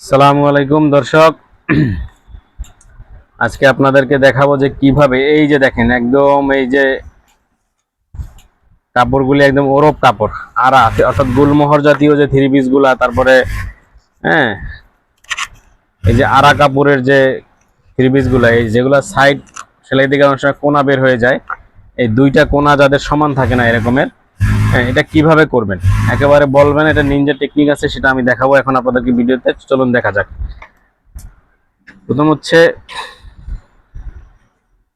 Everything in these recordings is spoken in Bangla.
সালামু আলাইকুম, দর্শক। আজকে আপনাদেরকে দেখাবো যে কীভাবে, এই যে দেখেন, একদম এই যে কাপড়গুলি একদম ওরপ কাপড় আরা অর্থাৎ গুলমোহর জাতীয় যে থ্রি পিসগুলা, তারপরে হ্যাঁ এই যে আরা কাপড়ের যে থ্রি পিসগুলা, এই যেগুলা সাইড সেলাই দিকে অনেক সময় কোনা বের হয়ে যায়, এই দুইটা কোনা যাদের সমান থাকে না এরকমের হ্যাঁ এটা কীভাবে করবেন? একেবারে বলবেন এটা নিনজা টেকনিক আছে, সেটা আমি দেখাবো এখন আপনাদেরকে ভিডিওতে। চলুন দেখা যাক। প্রথম হচ্ছে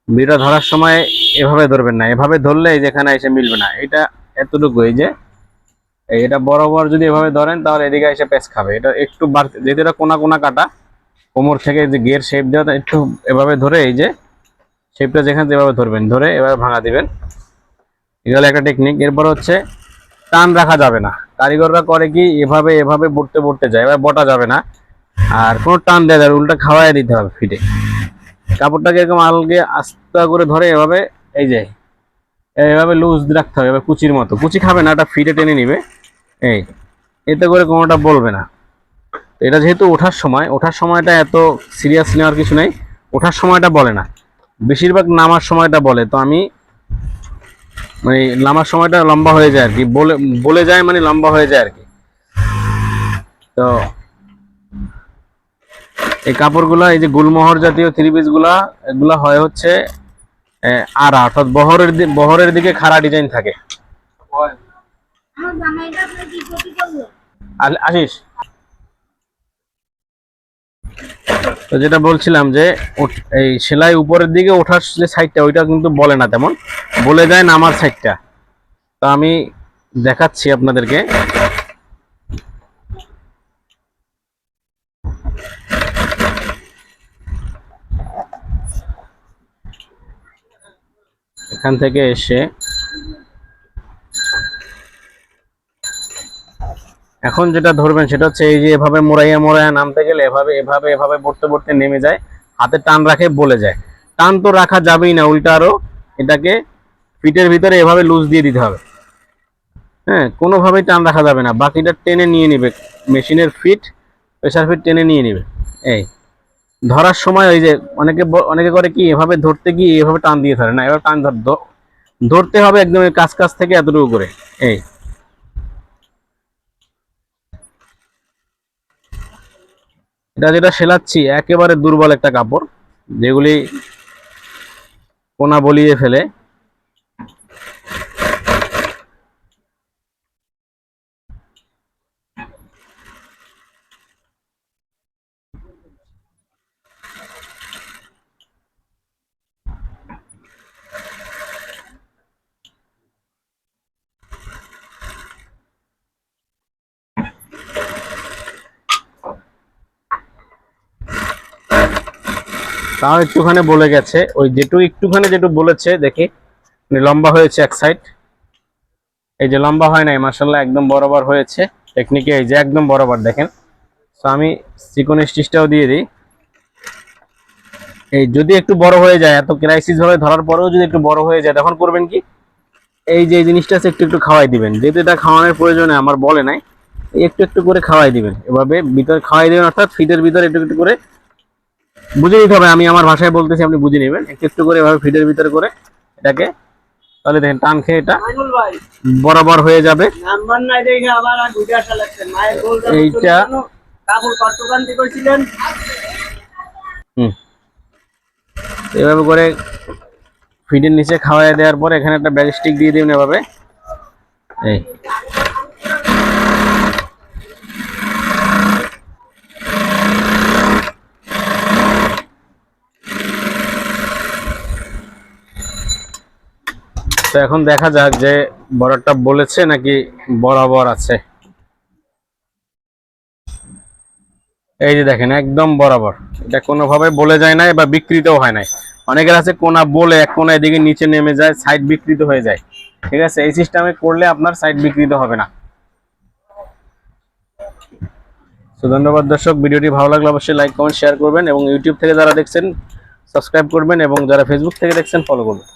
বিড়া ধরার সময় এভাবে ধরবেন না। এভাবে ধরলে যেখানে এসে মিলবে না। এটা এতটুকু, এই যে এটা বরাবর যদি এভাবে ধরেন, তাহলে এদিকে এসে পেঁচ খাবে। এটা একটু বাড়তে, যেহেতু এটা কোনা কোনা কাটা, কোমর থেকে যে গিয়ার শেপ দেওয়া, একটু এভাবে ধরে এই যে শেপটা যেখানে যেভাবে ধরবেন, ধরে এভাবে ভাঙা দিবেন। এগুলো একটা টেকনিক এরপর হচ্ছে টান রাখা যাবে না। কারিগররা করে কি, এভাবে এভাবে বটতে বটতে যায়, এবার বটা যাবে না। আর কোনো টান দেওয়া যাবে উল্টা খাওয়াই দিতে হবে ফিটে। কাপড়টাকে এরকম আলগে আস্তে করে ধরে এভাবে, এই যে, এভাবে লুজ রাখতে হবে, এবার কুচির মতো। কুচি খাবে না, এটা ফিটে টেনে নিবে। এই, এতে করে কোনোটা বলবে না। এটা যেহেতু ওঠার সময়, ওঠার সময়টা এত সিরিয়াস নেওয়ার কিছু নেই। ওঠার সময়টা বলে না। বেশিরভাগ নামার সময়টা বলে। তো আমি মানে নামার সময়টা লম্বা হয়ে যায় আর কি বলে বলে যায় মানে লম্বা হয়ে যায় আর কি তো এই কাপড়গুলা এই যে গুলমোহর জাতীয় থ্রি পিসগুলা এগুলা হয় হচ্ছে আড়া অর্থাৎ বহরের বহরের দিকে খাড়া ডিজাইন থাকে। আসিস তো যেটা বলছিলাম যে এই সেলাই উপরের দিকে ওঠার যে সাইডটা ওইটা কিন্তু বলে না তেমন। বলে দেয় নামার সাইডটা তো আমি দেখাচ্ছি আপনাদেরকে। এখান থেকে এসে এখন যেটা ধরবেন সেটা হচ্ছে এই যে এভাবে মোড়াইয়া মোড়াইয়া নামতে গেলে এভাবে এভাবে এভাবে পড়তে পড়তে নেমে যায়, হাতে টান রাখে বলে যায়। টান তো রাখা যাবেই না, উল্টা আরও এটাকে ফিটের ভিতরে এভাবে লুজ দিয়ে দিতে হবে। হ্যাঁ কোনোভাবেই টান রাখা যাবে না। বাকিটা টেনে নিয়ে নিবে। মেশিনের ফিট প্রেশার ফিট টেনে নিয়ে নিবে। এই ধরার সময় ওই যে অনেকে অনেকে করে কি, এভাবে ধরতে গিয়ে এভাবে টান দিয়ে ধরে না, এবার টান ধর ধরতে হবে একদম কাছ কাছ থেকে এতটুকু করে। এই এটা যেটা সেলাচ্ছি একেবারে দুর্বল একটা কাপড় যেগুলি কোনা বলিয়ে ফেলে। তাও একটুখানি বলে গেছে, ওই যেটু একটুখানি যেটু বলেছে, দেখি মানে লম্বা হয়েছে এক সাইড এই যে লম্বা হয় নাই মার্শাল্লাহ একদম বরাবর হয়েছে। টেকনিকে এই যে একদম বরাবর, দেখেন। তো আমি চিকন স্টিচটাও দিয়ে দিই। এই যদি একটু বড় হয়ে যায়, এত ক্রাইসিস ভাবে ধরার পরেও যদি একটু বড় হয়ে যায়, তখন করবেন কি? এই যে জিনিসটা আছে, একটু একটু খাওয়াই দিবেন। যেহেতু এটা খাওয়ানোর প্রয়োজনে আমার বলে নাই, একটু একটু করে খাওয়াই দিবেন। এভাবে ভিতরে খাওয়াই দিবেন, অর্থাৎ ফিটের ভিতরে একটু একটু করে বুঝে নিতে হবে আমি আমার ভাষায় বলতেছি আপনি বুঝে নেবেন। একটু একটু করে এভাবে ফিডের ভিতরে করে এটাকে তাহলে দেখেন টান খেয়ে এটা বরাবর হয়ে যাবে। এইটা- এভাবে করে ফিডের নিচে খাওয়াই দেওয়ার পর এখানে একটা ব্যালিস্টিক দিয়ে দিবেন এভাবে। এই। তো এখন দেখা যাক যে বড়টা বলেছে নাকি বরাবর আছে। এই যে দেখেন, একদম বরাবর। এটা কোনোভাবে বলে যায় নাই বা বিকৃতও হয় নাই। অনেকের আছে কোনা বলে এক কোনা এদিকে নিচে নেমে যায় সাইড বিকৃত হয়ে যায়। ঠিক আছে? এই সিস্টেমে করলে আপনার সাইড বিকৃত হবে না। তো ধন্যবাদ দর্শক, ভিডিওটি ভালো লাগলে অবশ্যই লাইক কমেন্ট শেয়ার করবেন এবং ইউটিউব থেকে যারা দেখছেন সাবস্ক্রাইব করবেন এবং যারা ফেসবুক থেকে দেখছেন ফলো করবেন।